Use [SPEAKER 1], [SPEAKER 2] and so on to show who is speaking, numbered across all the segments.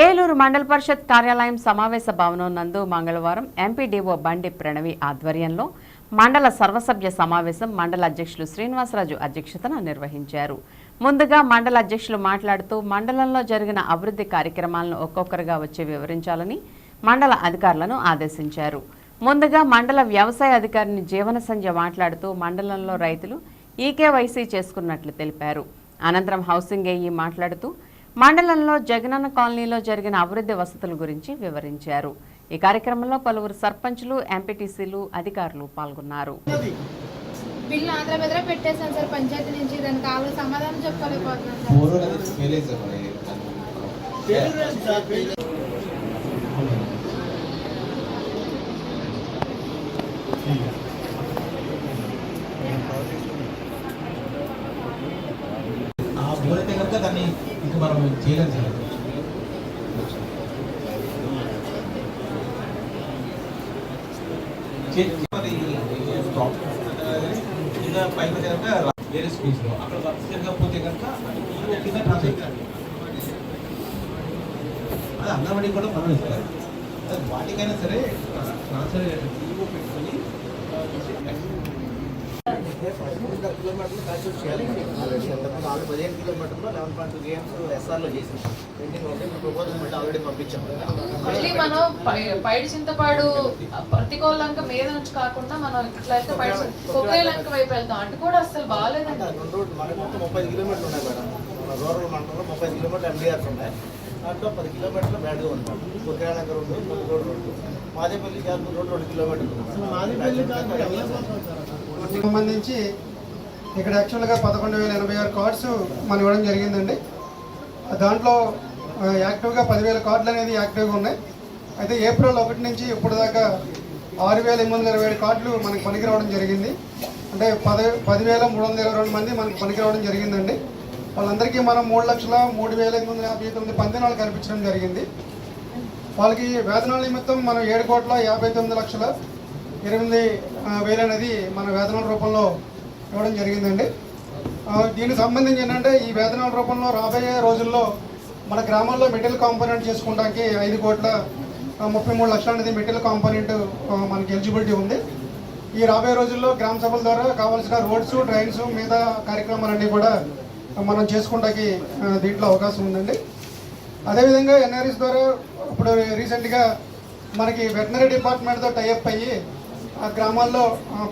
[SPEAKER 1] ఏలూరు మండల పరిషత్ కార్యాలయం సమావేశ భవనం నందు మంగళవారం ఎంపీడీఓ బండి ప్రణవి ఆధ్వర్యంలో మండల సర్వసభ్య సమావేశం మండల అధ్యక్షులు శ్రీనివాసరాజు అధ్యక్షతన నిర్వహించారు. ముందుగా మండల అధ్యక్షులు మాట్లాడుతూ మండలంలో జరిగిన అభివృద్ధి కార్యక్రమాలను ఒక్కొక్కరుగా వచ్చి వివరించాలని మండల అధికారులను ఆదేశించారు. ముందుగా మండల వ్యవసాయ అధికారిని జీవన సంధ్య మాట్లాడుతూ మండలంలో రైతులు ఈకేవైసీ చేసుకున్నట్లు తెలిపారు. అనంతరం హౌసింగ్ ఏఈ మాట్లాడుతూ మండలంలో జగనన్న కాలనీలో జరిగిన అభివృద్ధి వసతుల గురించి వివరించారు. ఈ కార్యక్రమంలో పలువురు సర్పంచులు ఎంపీటీసీలు అధికారులు పాల్గొన్నారు.
[SPEAKER 2] బిల్లు ఆంధ్ర బెదర పెట్టేశాను సార్ పంచాయతీ నుంచి. దానికి కావాలి సమాధానం
[SPEAKER 3] ఆ బోర్ దాన్ని మనం చేయడం జరగదు చే- పైన కనుక వేరే అక్కడ వర్క్ జరగకపోతే కనుక కింద ట్రాన్స్ఫర్ అది అంగన్వాడీ కూడా మనం ఇస్తారు. వాటికైనా సరే ట్రాన్స్ఫర్ పెట్టుకొని
[SPEAKER 4] కిలోమీటర్లు కన్స్ట్రక్ట్ చేయాలి. ఆల్రెడీ పదిహేను కిలోమీటర్లు లెవెన్ పాయింట్ టూ గేమ్స్ ఎస్ఆర్లో చేసాం పెండింగ్ ఒకటి ప్రపోజల్ మళ్ళీ ఆల్రెడీ పంపించాం.
[SPEAKER 5] మళ్ళీ మనం పై- పైడి చింతపాడు ప్రతికూలంక మీద నుంచి కాకుండా మనం ఇట్లయితే పైడి కొక్రేలంక వైపు వెళ్తాం. అటు కూడా అసలు బాగాలేదండి.
[SPEAKER 4] రెండు రోడ్లు మనకి మొత్తం ముప్పై కిలోమీటర్లు ఉన్నాయి మేడం. మన రూరల్ మండలంలో ముప్పై కిలోమీటర్లు ఎండిఆర్స్ ఉన్నాయి. దాంట్లో పది కిలోమీటర్లు బ్యాడ్గా ఉంటాం కుక్రానగర్ రోడ్డు మునుగోడు రోడ్డు మాదేపల్లి జాతర రోడ్డు రెండు కిలోమీటర్లు
[SPEAKER 6] సంబంధించి ఇక్కడ యాక్చువల్గా పదకొండు వేల ఎనభై ఆరు కార్డ్స్ మనం ఇవ్వడం జరిగిందండి. దాంట్లో యాక్టివ్గా పదివేల కార్డులు అనేది యాక్టివ్గా ఉన్నాయి. అయితే ఏప్రిల్ ఒకటి నుంచి ఇప్పుడు దాకా ఆరు వేల ఎనిమిది వందల ఇరవై ఏడు కార్డులు మనకి పనికి రావడం జరిగింది. అంటే పది పదివేల మూడు వందల ఇరవై రెండు మంది మనకి పనికి రావడం జరిగిందండి. వాళ్ళందరికీ మనం మూడు లక్షల మూడు వేల ఎనిమిది వందల యాభై తొమ్మిది పందినాలు కల్పించడం జరిగింది. వాళ్ళకి వేతనాల నిమిత్తం మనం ఏడు కోట్ల యాభై తొమ్మిది లక్షల ఎనిమిది వేలు అనేది మన వేతనాల రూపంలో ఇవ్వడం జరిగిందండి. దీనికి సంబంధించి ఏంటంటే ఈ వేతనాల రూపంలో రాబోయే రోజుల్లో మన గ్రామాల్లో మెటీరియల్ కాంపోనెంట్ చేసుకోవడానికి ఐదు కోట్ల ముప్పై మూడు లక్షల అనేది మెటీరియల్ కాంపోనెంట్ మనకి ఎలిజిబిలిటీ ఉంది. ఈ రాబోయే రోజుల్లో గ్రామ సభల ద్వారా కావాల్సిన రోడ్స్ డ్రైన్స్ మీద కార్యక్రమాలన్నీ కూడా మనం చేసుకోవడానికి దీంట్లో అవకాశం ఉందండి. అదేవిధంగా ఎన్ఆర్ఎస్ ద్వారా ఇప్పుడు రీసెంట్గా మనకి వెటనరీ డిపార్ట్మెంట్తో టైఅప్ అయ్యి ఆ గ్రామాల్లో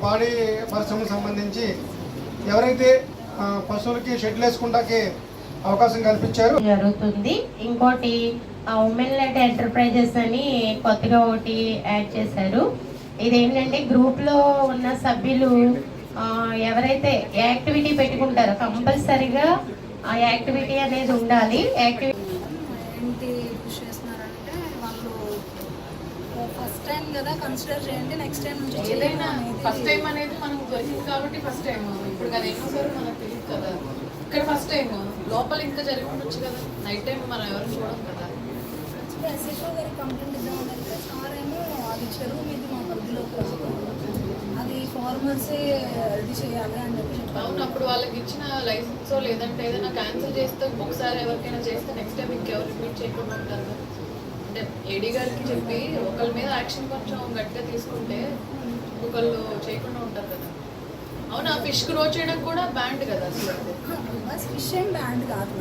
[SPEAKER 6] పాడి పరిశ్రమకు సంబంధించి ఎవరైతే పశువులకి షెడ్లు వేసుకుంటాకి అవకాశం కల్పించారు.
[SPEAKER 7] జరుగుతుంది. ఇంకోటి ఉమెన్ లెడ్ ఎంటర్ప్రైజెస్ అని కొత్తగా ఒకటి యాడ్ చేశారు. ఇదేంటంటే గ్రూప్లో ఉన్న సభ్యులు ఆ, ఎవరైతే యాక్టివిటీ పెట్టుకుంటారో కంపల్సరిగా ఆ యాక్టివిటీ అనేది ఉండాలి. యాక్టివిటీ
[SPEAKER 2] ఫస్ట్ టైం కదా కన్సిడర్ చేయండి నెక్స్ట్ టైం నుంచి
[SPEAKER 5] ఏదైనా ఫస్ట్ టైం అనేది మనకు దొరికింది కాబట్టి ఫస్ట్ టైం. ఇప్పుడు అది ఎన్నో సార్ మనకు తెలియదు కదా. ఇక్కడ ఫస్ట్ టైం. లోపల ఇంకా జరిగి ఉండొచ్చు కదా. నైట్ టైం మనం ఎవరు చూడం కదా.
[SPEAKER 2] ఎస్ఎస్ఓ గారికి కంప్లైంట్ ఇద్దామంటే సార్ ఏమో అది చెరువు మీద మా పరిధిలోకి అది ఫార్మర్సే రెడీ చేయాలి అని చెప్పి
[SPEAKER 5] అవును అప్పుడు వాళ్ళకి ఇచ్చిన లైసెన్స్ లేదంటే ఏదైనా క్యాన్సిల్ చేస్తే ఒకసారి ఎవరికైనా చేస్తే నెక్స్ట్ టైం ఇంకెవరు రిపీట్ చేయకుండా ఉంటారు కదా. అంటే ఏడీ గారికి చెప్పి ఒకళ్ళ మీద యాక్షన్ కొంచెం గట్టిగా తీసుకుంటే ఒకళ్ళు చేయకుండా ఉంటారు కదా. అవును? ఆ ఫిష్ గ్రో చేయడం కూడా బ్యాండ్ కదా అసలు?
[SPEAKER 2] బస్ ఫిష్ ఏం బ్యాండ్ కాదు.